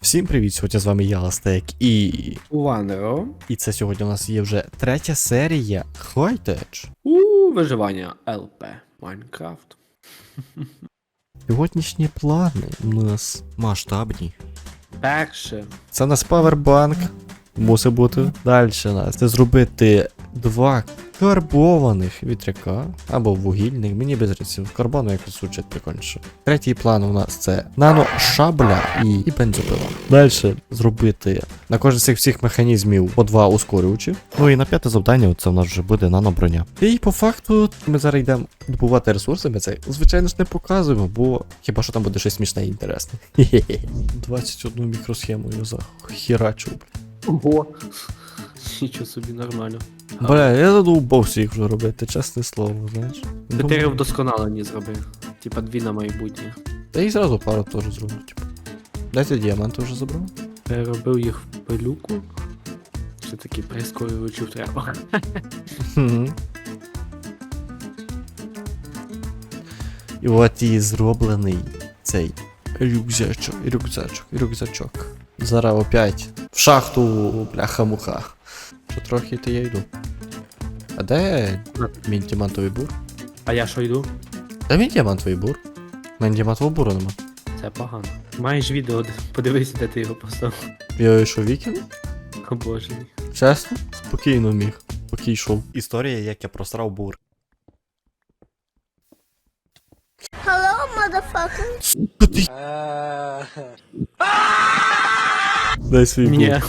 Всім привіт! Сьогодні з вами я, Ластек, і. Ванеро. І це сьогодні у нас є вже третя серія Хайтедж. У виживання ЛП Майнкрафт. Сьогоднішні плани у нас масштабні. Перше. Це у нас павербанк. Мусить бути. Далі нас це зробити два карбованих вітряка або вугільних. Мені без різниці. Карбону якось звучить прикольніше. Третій план у нас це нано шабля і, і бензопила. Далі зробити на кожен з цих всіх механізмів по два ускорювачі. Ну і на п'яте завдання це у нас вже буде наноброня. І по факту ми зараз йдемо добувати ресурси. Ми це звичайно ж не показуємо, бо хіба що там буде щось смішне і інтересне. Хе-хе-хе. 21 мікросхему я захерачу. Ого. Нічого собі нормально. Бля, я задовбався їх вже робити, чесне слово, знаєш. Чотири вдосконалені зробив. Типа дві на майбутнє. Та і зразу пару теж зроблю, типу. Дайте діаманти вже забрав. Переробив їх в пилюку. Все таки прискорювачів треба. І от і зроблений цей рюкзачок, рюкзачок, рюкзачок. Зараз опять в шахту, бляха-муха. Що трохи то я йду. А де мій діамантовий бур? А я що йду? Де мій діамантовий бур? У мене діамантового буру нема. Це погано. Маєш відео, де- подивись, де ти його поставив. Я його що вікінг? О боже. Чесно? Спокійно міг. Поки йшов. Історія, як я просрав бур. Hello, motherfucker. Дай свій бур.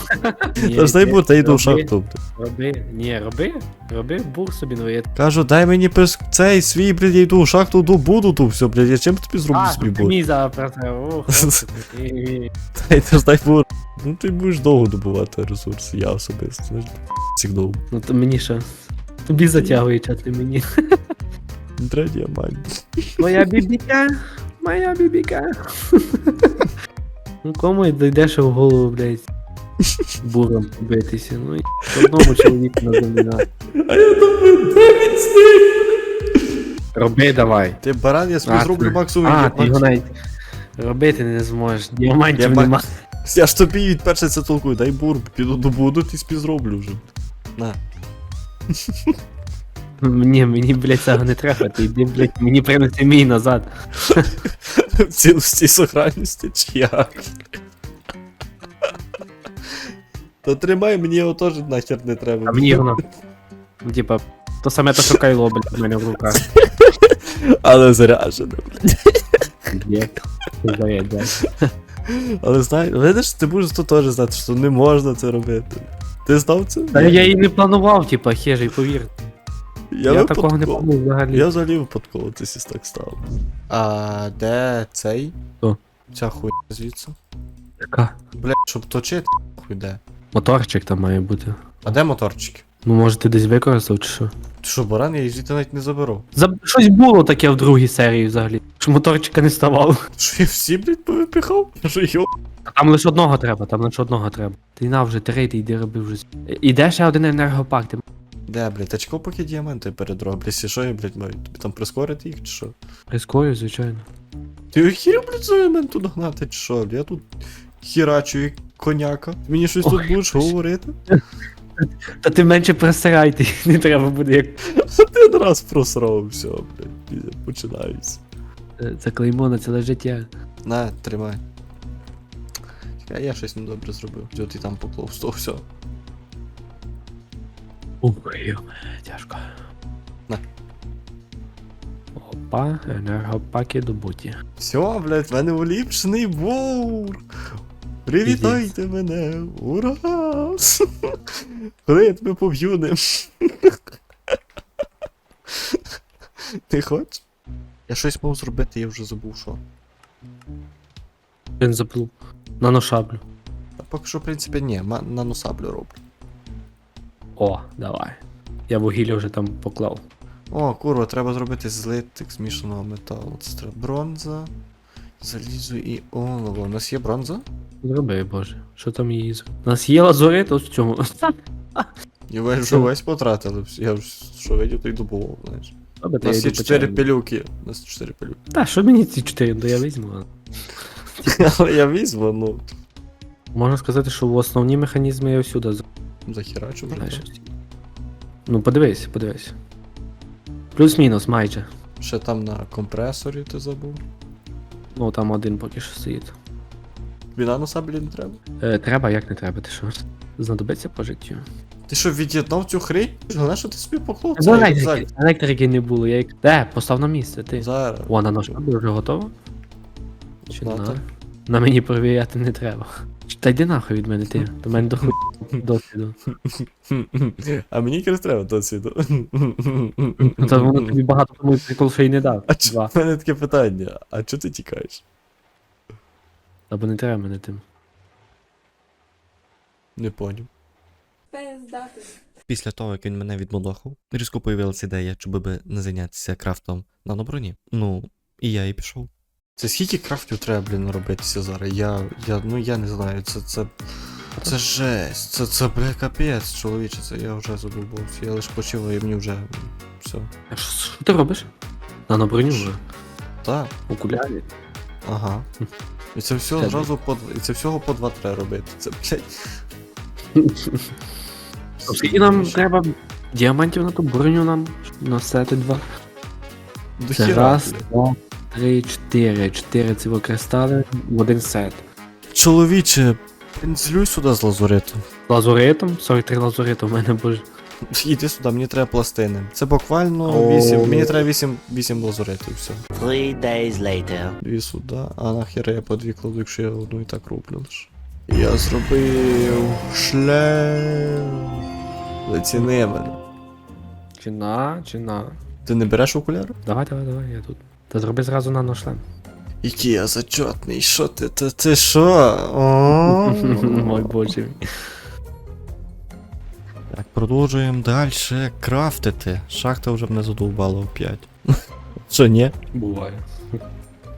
Та ж дай бур, та йду в шахту. Роби. Ні, роби. Роби бур собі новий. Кажу, дай мені пис... цей свій, блядь, я йду в шахту, ду, буду тут все, блядь, я чим тобі зроблю А, свій ти бур? мій зараз О, хлопці, ні-ні. Дай ти ж дай бур. Ну ти будеш довго добувати ресурси, я особисто. Знаєш, цих довго. Ну то мені що? Тобі затягує, а ти мені. Треба діамант. Моя бібіка, моя бібіка. Ну кому й дійдеш в голову, блядь, буром побитися. Ну і одному чоловіку на землі на. А я думаю, де він? Роби давай. Ти баран, я собі А, зроблю ти- максимум А, ти його навіть робити не зможеш. Діамантів Діамант- нема. Я ж тобі від перше це толкую, дай бур, піду добуду, ти собі зроблю вже. На. Ні, мені, блядь, цього не треба. Ти йди, блядь, мені принеси мій назад. В цілості і сохранності чи як? Та тримай, мені його теж нахер не треба. А мені воно. Типа, то саме то, що кайло, блядь, в мене в руках. Але заряджене, блядь. Є. Заряд, да. Але знаєш, видиш, ти будеш то теж знати, що не можна це робити. Ти знав це? Та я і не планував, типа, хижий, повір. Я, Я, такого не випадково. планував взагалі. Я взагалі випадково це сіс так стало. А де цей? Хто? Ця хуйня звідси? Яка? Бля, щоб точити, хуй де. Моторчик там має бути. А де моторчики? Ну, може, ти десь використав чи що? Ти що, баран, я їх звідти навіть не заберу. За... Щось було таке в другій серії взагалі. Що моторчика не ставало. Що я всі, блядь, повипіхав? Що йо? Там лише одного треба, там лише одного треба. Ти на вже третій, йди роби вже. Іде ще один енергопак, ти Де, блядь, чекав, поки діаманти передроблюсь, і що я, блядь, маю? Тобі там прискорити їх, чи що? прискорюй, звичайно. Ти охірів, блядь, за мен тут гнати, чи що? Я тут хірачу, як коняка. Мені щось тут будеш говорити? Та ти менше просирай, ти не треба буде як. Один раз просрав, все, блядь, починаюсь. Е, Це клеймо на ціле життя. На, тримай. Чекай, я щось недобре зробив. Що ти там поклав, то все. Ой, тяжко. На. Опа, енергопаки добуті. Все, блядь, в мене уліпшений бур. Привітайте мене, ура! Коли я тебе поб'ю ним. Ти хочеш? Я щось мав зробити, я вже забув що. Він заплув. Наношаблю. Поки що, в принципі, ні, наносаблю роблю. О, давай. Я вугілля вже там поклав. О, курва, треба зробити злитик змішаного металу. Це треба бронза, залізо і олово. У нас є бронза? Зроби, боже. Що там її. У нас є лазурит, ось в цьому. І ви вже весь потратили. Я ж що видів, то й добував, знаєш. У нас є 4 пилюки. У нас 4 пилюки. Та, що мені ці чотири, то я візьму. Але я візьму, ну. Можна сказати, що в основні механізми я всюди Захерачу, знаєш. брат. Ну, подивись, подивись. Плюс-мінус майже. Ще там на компресорі ти забув. Ну, там один поки що стоїть. Бінануса, блін, треба. Е, треба, як не треба, ти що? Знадобиться по життю. Ти що, від'єднав цю хрень? Головне, що ти собі поклав Ну, цей електрики, електрики не було, я їх. Де, постав на місце, ти. Зараз. О, на нож вже готово? Чи Знати. на? На мені перевіряти не треба. Та йди нахуй від мене, ти. До мене дохуй досвіду. А мені якраз треба досвіду. Та воно тобі багато тому прикол ще й не дав. А чи в мене таке питання? А чого ти тікаєш? Або не треба мене тим. Не поняв. Пиздати. Після того, як він мене відмудохав, різко появилася ідея, щоб би не зайнятися крафтом на наноброні. Ну, і я і пішов. Це скільки крафтів треба, блін, робитися зараз? Я. я. ну я не знаю, це. це. Це жесть, це, це бля, капець, чоловіче, це я вже задумався. Я лише почив, і мені вже. Все. А що, що ти робиш? На наброню вже. Так, Окулярі. ага. І це все Це одразу по дв- і це всього по два треба робити. Це, блядь. Скільки нам треба діамантів на ту броню нам носити два? До Це хіра, раз, блядь. два, три, чотири. Чотири ці кристали в один сет. Чоловіче, пензлюй сюди з лазуриту. Лазуритом, 43 лазуриту в мене боже. Іди сюди, мені треба пластини. Це буквально 8. Мені треба 8, 8 лазуритів, все. Three days later. Дві сюди, а нахер я по дві кладу, якщо я одну і так роблю лише. Я зробив шлем. Заціни мене. Чи на, чи на. Ти не береш окуляри? Давай, давай, давай, я тут. Та зроби зразу на шлем. Який я зачетний, що ти? Ти, ти що? О. Мой боже. Так, продовжуємо далі крафтити. Шахта вже мене задовбала опять. Що, ні? Буває.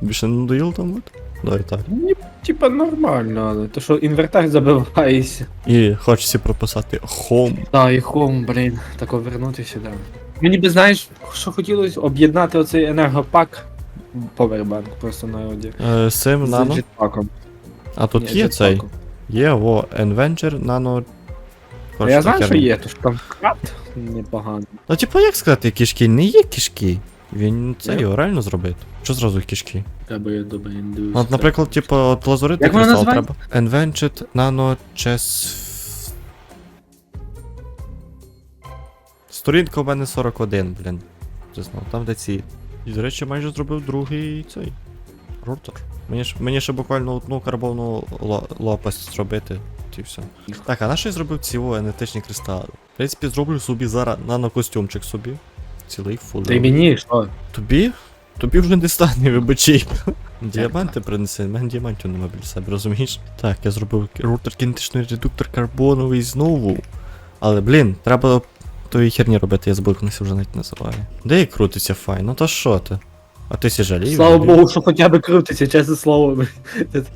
Більше не надоїло там бути? Давай так. Ні, типа нормально, але то що інвертар забивається. І хочеться прописати home. Та і хом, блін, тако вернутися, да. Мені би знаєш, що хотілося об'єднати оцей енергопак. Повербанк просто на оді. Е, з цим З нано. джетпаком. А тут Ні, є цей. джетпаком. Є, во, Adventure Nano. Я знаю, що є, то що там крафт непоганий. Ну, типу, як сказати, кишки? Не є кишки. Він це Є. його реально зробити. Що зразу кишки? Треба я індус. От, наприклад, типу, от лазуритний Як воно кристал називається? треба. Adventured Nano Chess. Сторінка у мене 41, блін. Чесно, там де ці. І, до речі, майже зробив другий цей. Рутер. Мені ж мені ще буквально одну карбовну лопасть зробити. І все. Так, а на що я зробив ці о, енергетичні кристали? В принципі, зроблю собі зараз нанокостюмчик собі. Цілий фул. Й мені що? Тобі? Тобі вже не стане, вибачай. Діаманти принеси, в мене діамантів нема біля себе, розумієш? Так, я зробив рутер кінетичний редуктор карбоновий знову. Але, блін, треба тої херні робити, я забув, вже навіть називає. Де і крутиться файн, ну то що ти? А ти сі жалієш? Слава Богу, що хоча б крутиться, чесне слово.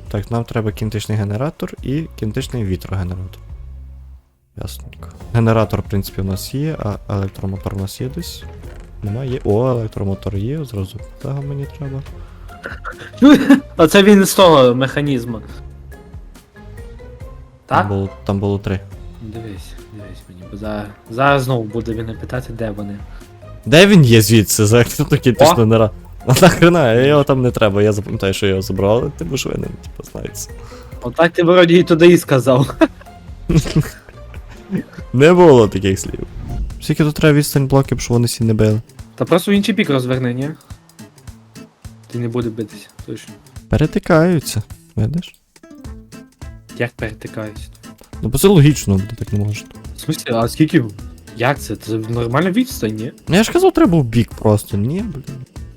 Так, нам треба кінетичний генератор і кінетичний вітрогенератор. Ясненько. Генератор, в принципі, у нас є, а електромотор у нас є десь. Немає. О, електромотор є, зразу того мені треба. А це він з того механізму. Там було, там було три. Дивись, дивись мені, бо зараз, зараз знову буде він питати, де вони. Де він є звідси? За хто такий точно не ра. А нахрена, його там не треба, я запам'ятаю, що його забрав, але ти будеш винен, типу, знається. Отак ти вроді і туди і сказав. Не було таких слів. Скільки тут треба відстань блоків, щоб вони всі не били? Та просто в інший бік розверни, ні? Ти не буде битися, точно. Перетикаються, видиш? Як перетикаєш? Ну бо це логічно, буде так не може. В смысле, а скільки? Як це? Це нормальна відстань, ні? Ну я ж казав, треба в бік просто. Ні, блін.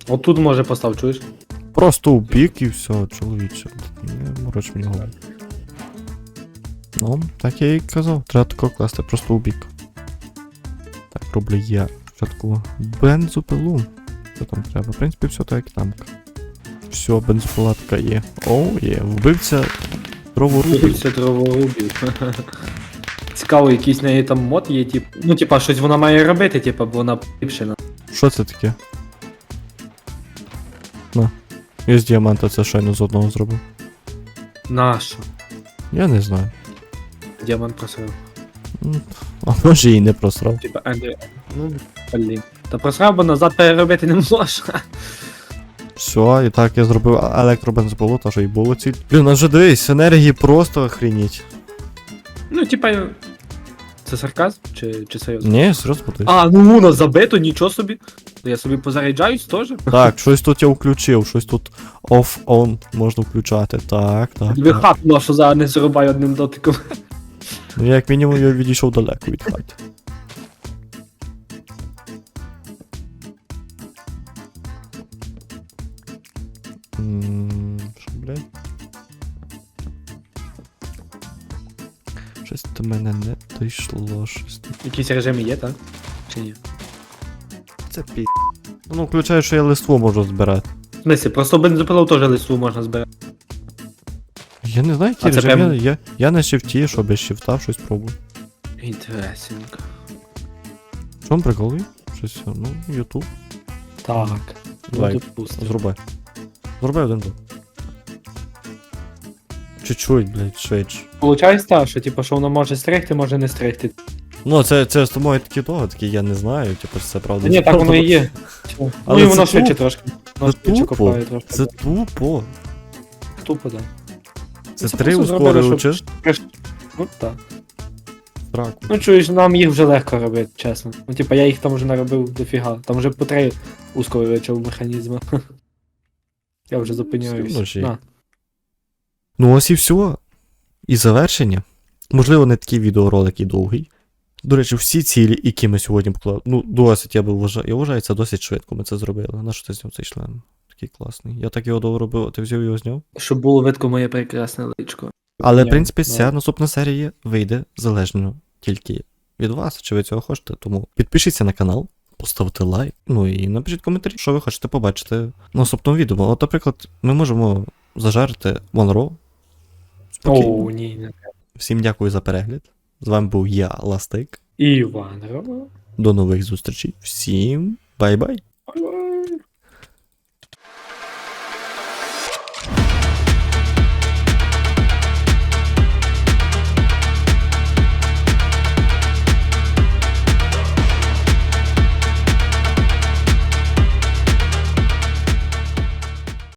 Отут може постав, чуєш? Просто в бік і все, чоловіче. Не мороч мені голову. Ну, так я і казав, треба тако класти просто у бік. Так, роблю я спочатку бензопилу. Що там треба? В принципі, все так як там. Все, бензопилатка є. Оу, є. Вбивця дроворубів. Це дроворубів. Цікаво, якийсь в неї там мод є, тип. Ну, типа, щось вона має робити, типа, бо вона піпшена. Що це таке? На. Я з діаманта це щойно з одного зробив. Нащо? Я не знаю. Діамант просрав. М, А може і не просрав. Типа Андрій. Ну, блін. Та просрав, бо назад переробити не можна. Все, і так я зробив електробензопилу, та що й було ціль. Блін, а вже дивись, енергії просто охреніть. Ну, типа. Це сарказм? Чи, чи серйозно? Ні, серйозно подивись. А, ну воно забито, нічого собі. Я собі позаряджаюсь теж. Так, щось тут я включив, щось тут off-on можна включати. Так, так. Ви хату нашу зараз не зрубай одним дотиком. Ну, як мінімум я відійшов далеко від хати. Що, блядь? Щось до мене не дійшло, щось тут. Якісь режими є, так? Чи ні? Це пі. Ну, включаю, що я листво можу збирати. В смысле, просто бензопилу теж лису можна збирати. Я не знаю, А який це режим. прям- Я, я, на шифті, що без шифта щось пробую. Інтересенько. В чому прикол? Щось, ну, Ютуб. Так. Ну, Давай. Зруби. Зруби один тут. Чуть-чуть, блядь, швидше. Получається так, що типу, що воно може стригти, може не стригти. Ну, це, це з тобою такі того, такі я не знаю, типу, це правда. Та ні, так воно і є. Ну Але і це воно швидше тупо. трошки. Воно Це швидше тупо. копає трошки. Це тупо. тупо, так. Це Це три просто зробили, ускорювачі. щоб- Ну так. Сраку. Ну чуєш, нам їх вже легко робити, чесно. Ну типа я їх там вже наробив дофіга. Там вже по три ускорювача в механізму. Я вже Ну, зупиняюсь. На. Ну ось і все. І завершення. Можливо, не такий відеоролик і довгий. До речі, всі цілі, які ми сьогодні поклали, ну, досить, я би вважаю, я вважаю, це досить швидко ми це зробили. На що ти зняв цей член? Такий класний. Я так його довго робив, а ти взяв його зняв. Щоб було видко моє прекрасне личко. Але, в принципі, ну. ця наступна серія вийде залежно тільки від вас, чи ви цього хочете. Тому підпишіться на канал, поставте лайк, ну і напишіть коментарі, що ви хочете побачити на наступному відео. От, наприклад, ми можемо зажарити Монро. О, ні, не. Всім дякую за перегляд. З вами був я, Ластик. І Іван Рома. До нових зустрічей. Всім бай-бай.